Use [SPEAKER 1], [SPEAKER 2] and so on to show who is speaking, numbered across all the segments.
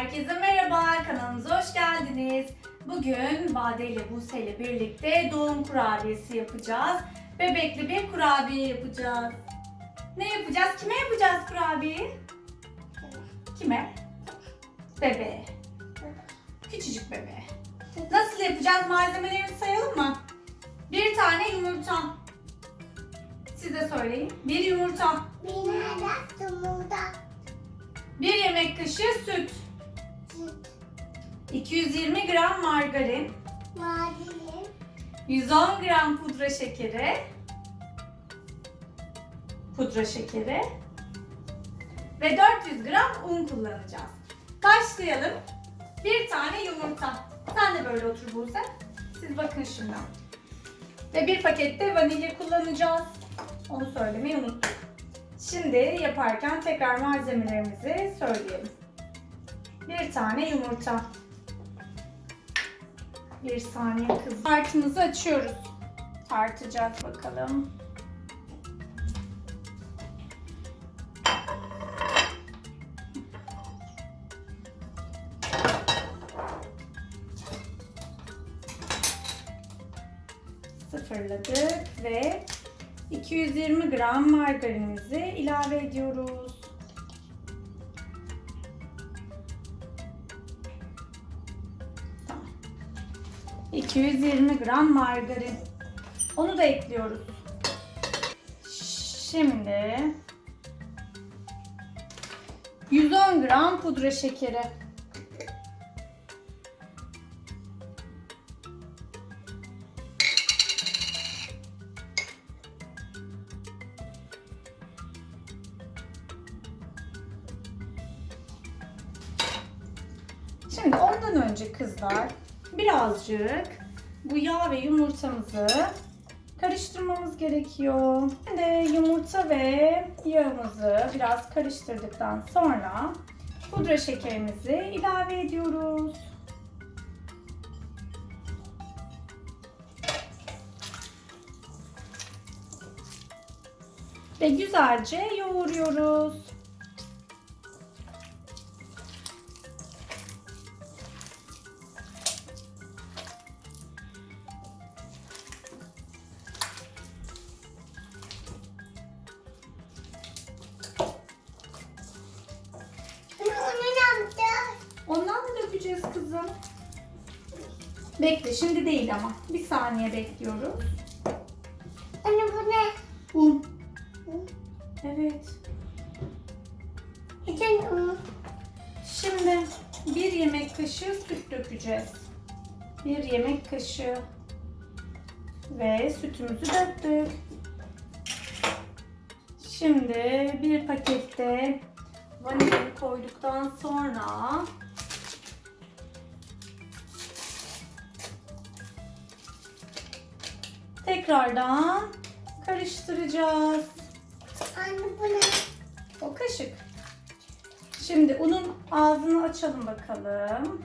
[SPEAKER 1] Herkese merhaba, kanalımıza hoş geldiniz. Bugün Bade ile Buse ile birlikte doğum kurabiyesi yapacağız. Bebekli bir kurabiye yapacağız. Ne yapacağız? Kime yapacağız kurabiyeyi? Kime? Bebeğe. Küçücük bebeğe. Nasıl yapacağız? Malzemelerimizi sayalım mı? Bir tane yumurta. Siz de söyleyin. Bir yumurta.
[SPEAKER 2] Binada tumuda
[SPEAKER 1] Bir yemek kaşığı süt. 220 gram margarin.
[SPEAKER 2] vadili
[SPEAKER 1] 110 gram pudra şekeri. Pudra şekeri. Ve 400 gram un kullanacağız. Başlayalım. Bir tane yumurta. Sen de böyle otur Buse. Siz bakın şimdi. Ve bir pakette vanilya kullanacağız. Onu söylemeyi unuttuk. Şimdi yaparken tekrar malzemelerimizi söyleyelim. Bir tane yumurta. Bir saniye kız. Tartımızı açıyoruz. Tartacağız bakalım. Sıfırladık ve 220 gram margarinimizi ilave ediyoruz. 220 gram margarin. Onu da ekliyoruz. Şimdi 110 gram pudra şekeri. Birazcık bu yağ ve yumurtamızı karıştırmamız gerekiyor. Şimdi yumurta ve yağımızı biraz karıştırdıktan sonra pudra şekerimizi ilave ediyoruz. Ve güzelce yoğuruyoruz. Bekle şimdi değil ama. Bir saniye bekliyoruz.
[SPEAKER 2] Anne bu ne?
[SPEAKER 1] Un. Evet.
[SPEAKER 2] İçin unu.
[SPEAKER 1] Şimdi bir yemek kaşığı süt dökeceğiz. Bir yemek kaşığı. Ve sütümüzü döktük. Şimdi bir pakette vanilya koyduktan sonra tekrardan karıştıracağız.
[SPEAKER 2] Anne bu ne?
[SPEAKER 1] O kaşık. Şimdi unun ağzını açalım bakalım.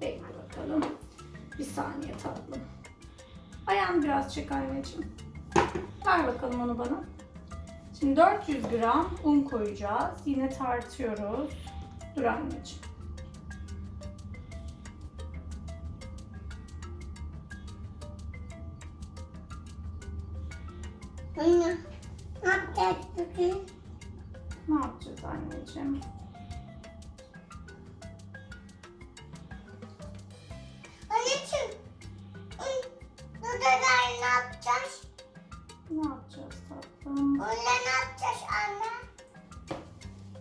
[SPEAKER 1] Bekle bakalım. Bir saniye tatlım. Ayağını biraz çek anneciğim. Ver bakalım onu bana. Şimdi 400 gram un koyacağız. Yine tartıyoruz. Dur anneciğim.
[SPEAKER 2] Anne. Ne yapacağız bugün?
[SPEAKER 1] Ne yapacağız anneciğim?
[SPEAKER 2] Anneciğim. Hı, Dudaklar ne yapacağız?
[SPEAKER 1] Ne yapacağız tatlım?
[SPEAKER 2] Onunla ne yapacağız anne?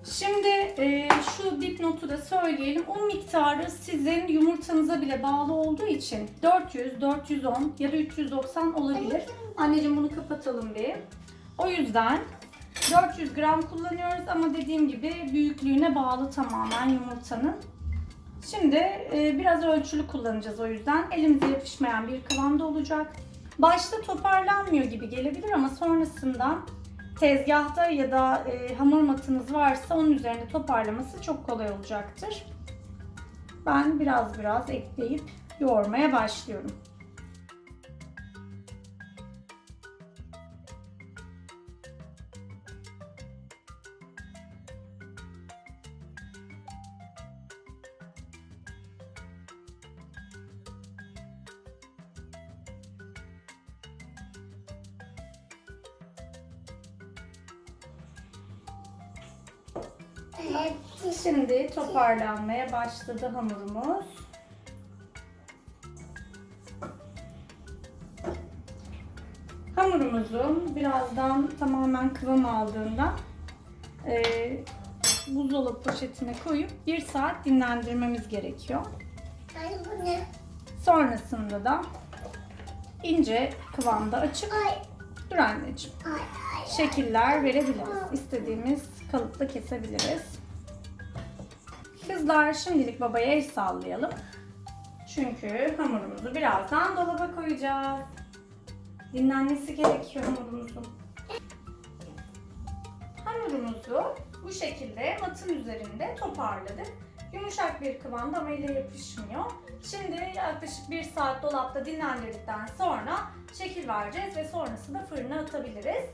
[SPEAKER 1] Şimdi e, şu dipnotu da söyleyelim. Un miktarı sizin yumurtanıza bile bağlı olduğu için 400, 410 ya da 390 olabilir. Anneciğim bunu kapatalım bir. O yüzden 400 gram kullanıyoruz ama dediğim gibi büyüklüğüne bağlı tamamen yumurtanın. Şimdi e, biraz ölçülü kullanacağız o yüzden. Elimize yapışmayan bir kıvamda olacak. Başta toparlanmıyor gibi gelebilir ama sonrasında tezgahta ya da e, hamur matınız varsa onun üzerine toparlaması çok kolay olacaktır. Ben biraz biraz ekleyip yoğurmaya başlıyorum. Şimdi toparlanmaya başladı hamurumuz. Hamurumuzun birazdan tamamen kıvam aldığında e, buzdolabı poşetine koyup bir saat dinlendirmemiz gerekiyor.
[SPEAKER 2] Anne bu ne?
[SPEAKER 1] Sonrasında da ince kıvamda açıp
[SPEAKER 2] Ay.
[SPEAKER 1] dur anneciğim. Şekiller verebiliriz. İstediğimiz kalıpta kesebiliriz. Kızlar şimdilik babaya el sallayalım. Çünkü hamurumuzu birazdan dolaba koyacağız. Dinlenmesi gerekiyor hamurumuzun. Hamurumuzu bu şekilde matın üzerinde toparladık. Yumuşak bir kıvamda ama ele yapışmıyor. Şimdi yaklaşık bir saat dolapta dinlendirdikten sonra şekil vereceğiz ve sonrasında fırına atabiliriz.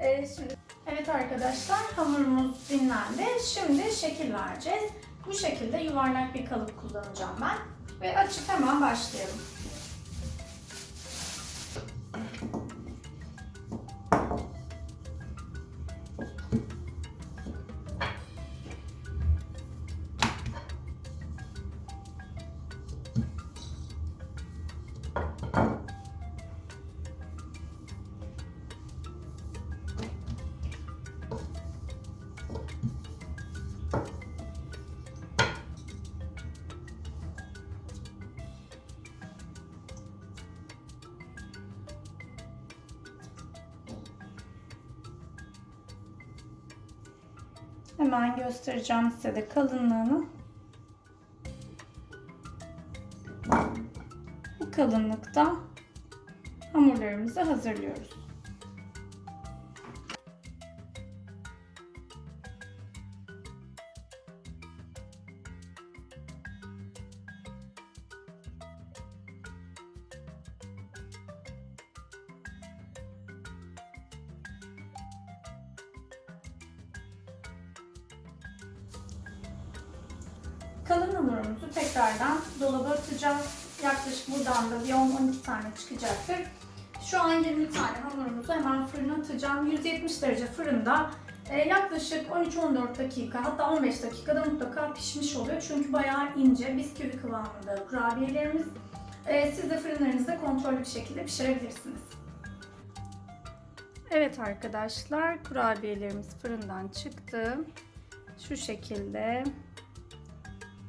[SPEAKER 1] Ee, şimdi evet arkadaşlar hamurumuz dinlendi. Şimdi şekil vereceğiz. Bu şekilde yuvarlak bir kalıp kullanacağım ben ve açıp hemen başlayalım. Hemen göstereceğim size de kalınlığını. Bu kalınlıkta hamurlarımızı hazırlıyoruz. Kalın hamurumuzu tekrardan dolaba atacağız. Yaklaşık buradan da bir 10-12 tane çıkacaktır. Şu an 20 tane hamurumuzu hemen fırına atacağım. 170 derece fırında e, yaklaşık 13-14 dakika hatta 15 dakikada mutlaka pişmiş oluyor. Çünkü bayağı ince bisküvi kıvamında kurabiyelerimiz. E, siz de fırınlarınızda kontrollü bir şekilde pişirebilirsiniz. Evet arkadaşlar kurabiyelerimiz fırından çıktı. Şu şekilde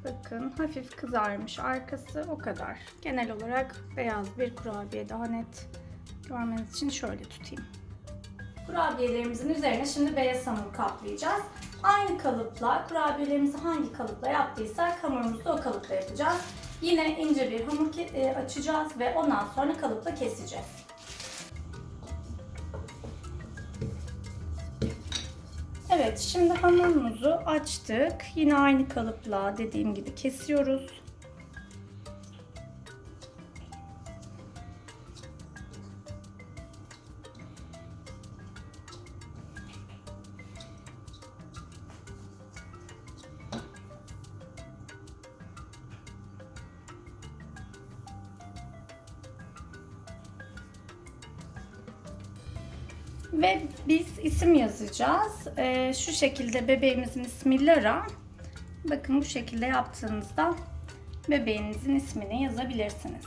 [SPEAKER 1] Bakın hafif kızarmış arkası o kadar. Genel olarak beyaz bir kurabiye daha net görmeniz için şöyle tutayım. Kurabiyelerimizin üzerine şimdi beyaz hamur kaplayacağız. Aynı kalıpla kurabiyelerimizi hangi kalıpla yaptıysak hamurumuzu da o kalıpla yapacağız. Yine ince bir hamur e, açacağız ve ondan sonra kalıpla keseceğiz. Evet, şimdi hamurumuzu açtık. Yine aynı kalıpla dediğim gibi kesiyoruz. Yazacağız. Ee, şu şekilde bebeğimizin ismi Lara. Bakın bu şekilde yaptığınızda bebeğinizin ismini yazabilirsiniz.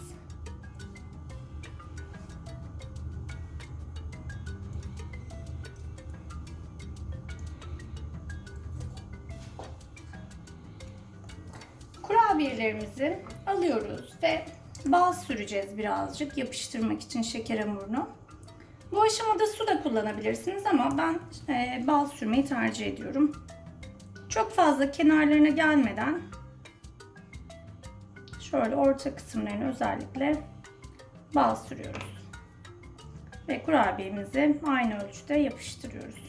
[SPEAKER 1] Kurabiyelerimizi alıyoruz ve bal süreceğiz birazcık yapıştırmak için şeker hamurunu. Bu aşamada su da kullanabilirsiniz ama ben e, bal sürmeyi tercih ediyorum. Çok fazla kenarlarına gelmeden şöyle orta kısımlarına özellikle bal sürüyoruz. Ve kurabiyemizi aynı ölçüde yapıştırıyoruz.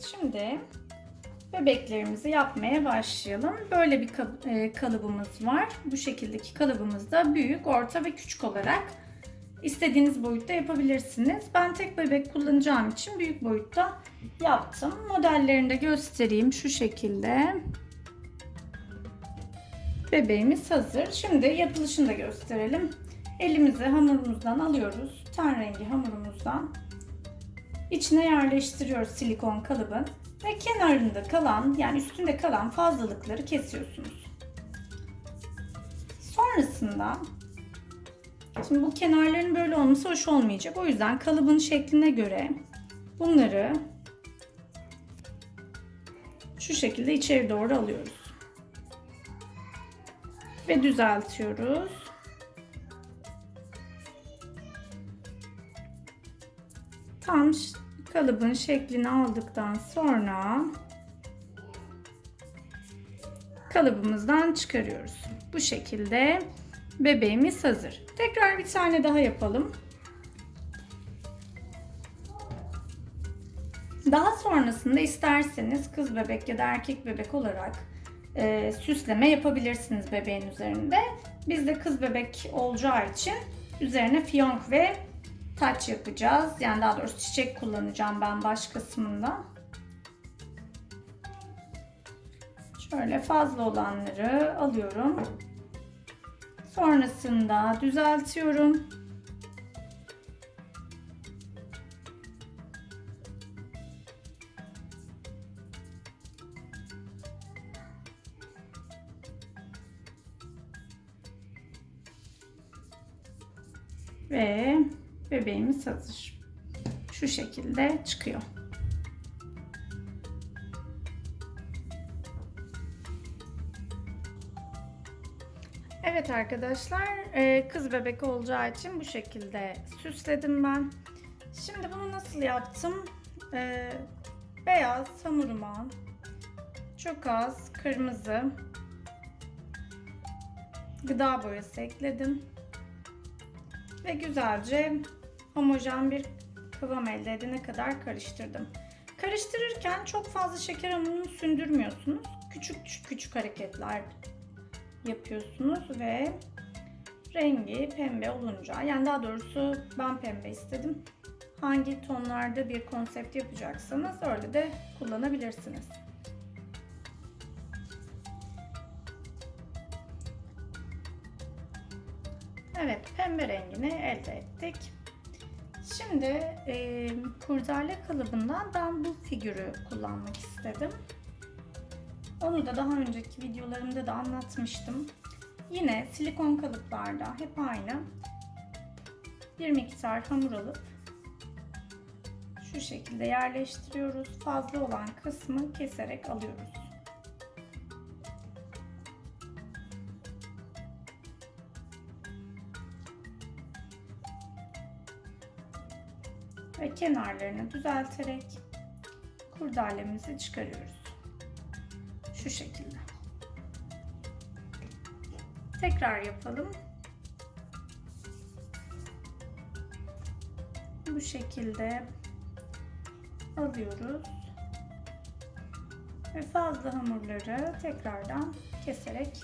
[SPEAKER 1] Şimdi bebeklerimizi yapmaya başlayalım. Böyle bir e, kalıbımız var. Bu şekildeki kalıbımızda büyük, orta ve küçük olarak istediğiniz boyutta yapabilirsiniz. Ben tek bebek kullanacağım için büyük boyutta yaptım. Modellerini de göstereyim şu şekilde. bebeğimiz hazır. Şimdi yapılışını da gösterelim. Elimizi hamurumuzdan alıyoruz. Ten rengi hamurumuzdan içine yerleştiriyoruz silikon kalıbın ve kenarında kalan yani üstünde kalan fazlalıkları kesiyorsunuz. Sonrasında şimdi bu kenarların böyle olması hoş olmayacak. O yüzden kalıbın şekline göre bunları şu şekilde içeri doğru alıyoruz. Ve düzeltiyoruz. Tam kalıbın şeklini aldıktan sonra kalıbımızdan çıkarıyoruz. Bu şekilde bebeğimiz hazır. Tekrar bir tane daha yapalım. Daha sonrasında isterseniz kız bebek ya da erkek bebek olarak e, süsleme yapabilirsiniz bebeğin üzerinde. Biz de kız bebek olacağı için üzerine fiyonk ve taç yapacağız. Yani daha doğrusu çiçek kullanacağım ben baş kısmında. Şöyle fazla olanları alıyorum. Sonrasında düzeltiyorum. Ve bebeğimiz hazır. Şu şekilde çıkıyor. Evet arkadaşlar, e, kız bebek olacağı için bu şekilde süsledim ben. Şimdi bunu nasıl yaptım? E, Beyaz hamuruma çok az kırmızı gıda boyası ekledim ve güzelce homojen bir kıvam elde edene kadar karıştırdım. Karıştırırken çok fazla şeker hamurunu sündürmüyorsunuz. Küçük küçük hareketler yapıyorsunuz ve rengi pembe olunca yani daha doğrusu ben pembe istedim. Hangi tonlarda bir konsept yapacaksanız öyle de kullanabilirsiniz. Evet, pembe rengini elde ettik. Şimdi e, kurdale kalıbından ben bu figürü kullanmak istedim. Onu da daha önceki videolarımda da anlatmıştım. Yine silikon kalıplarda hep aynı bir miktar hamur alıp şu şekilde yerleştiriyoruz. Fazla olan kısmı keserek alıyoruz. Kenarlarını düzelterek kurdalemizi çıkarıyoruz. Şu şekilde. Tekrar yapalım. Bu şekilde alıyoruz. Ve fazla hamurları tekrardan keserek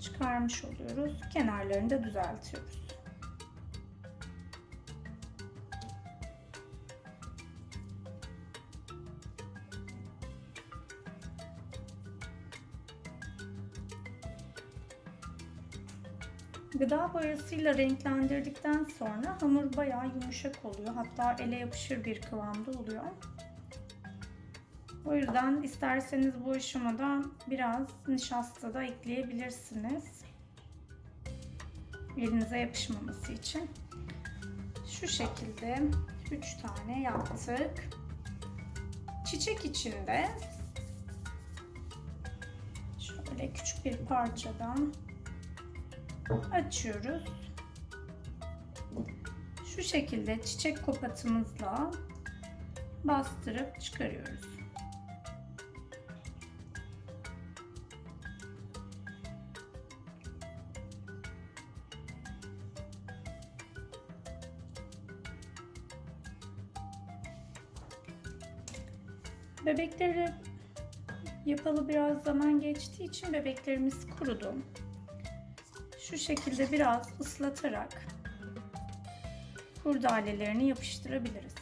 [SPEAKER 1] çıkarmış oluyoruz. Kenarlarını da düzeltiyoruz. Gıda boyasıyla renklendirdikten sonra hamur bayağı yumuşak oluyor. Hatta ele yapışır bir kıvamda oluyor. O yüzden isterseniz bu aşamada biraz nişasta da ekleyebilirsiniz. Elinize yapışmaması için. Şu şekilde 3 tane yaptık. Çiçek içinde şöyle küçük bir parçadan açıyoruz. Şu şekilde çiçek kopatımızla bastırıp çıkarıyoruz. Bebekleri yapalı biraz zaman geçtiği için bebeklerimiz kurudu şu şekilde biraz ıslatarak kurdalelerini yapıştırabiliriz.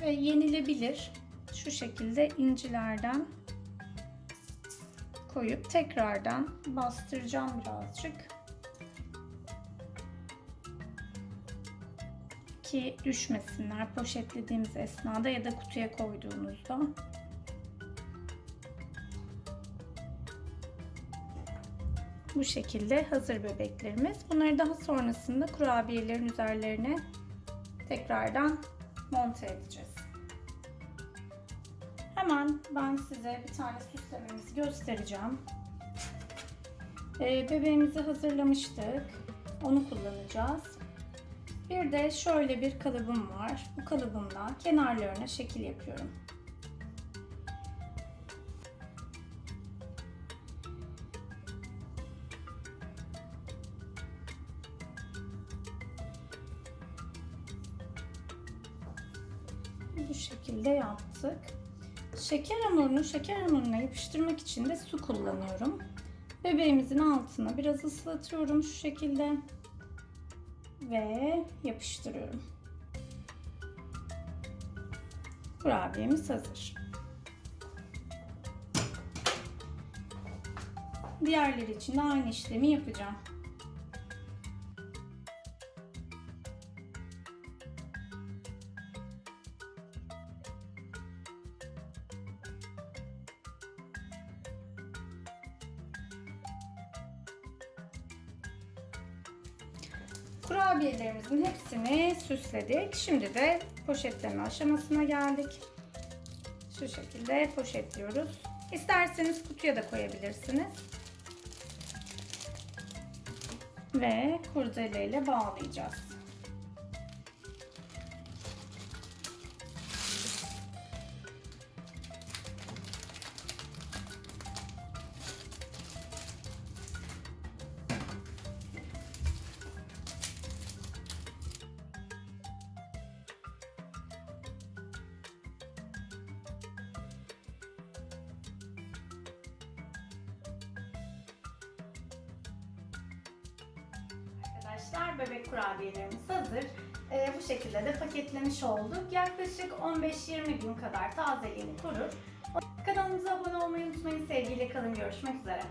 [SPEAKER 1] ve yenilebilir şu şekilde incilerden koyup tekrardan bastıracağım birazcık. Ki düşmesinler poşetlediğimiz esnada ya da kutuya koyduğumuzda. Bu şekilde hazır bebeklerimiz. Bunları daha sonrasında kurabiyelerin üzerlerine tekrardan monte edeceğiz. Hemen ben size bir tane süslememizi göstereceğim. Ee, bebeğimizi hazırlamıştık. Onu kullanacağız. Bir de şöyle bir kalıbım var. Bu kalıbımla kenarlarına şekil yapıyorum. Bu şekilde yaptık. Şeker hamurunu şeker hamuruna yapıştırmak için de su kullanıyorum. Bebeğimizin altına biraz ıslatıyorum şu şekilde ve yapıştırıyorum. Kurabiyemiz hazır. Diğerleri için de aynı işlemi yapacağım. Kurabiyelerimizin hepsini süsledik. Şimdi de poşetleme aşamasına geldik. Şu şekilde poşetliyoruz. İsterseniz kutuya da koyabilirsiniz. Ve kurdele ile bağlayacağız. Arkadaşlar bebek kurabiyelerimiz hazır. Ee, bu şekilde de paketlemiş olduk. Yaklaşık 15-20 gün kadar tazeliğini korur. Kanalımıza abone olmayı unutmayın. Sevgiyle kalın. Görüşmek üzere.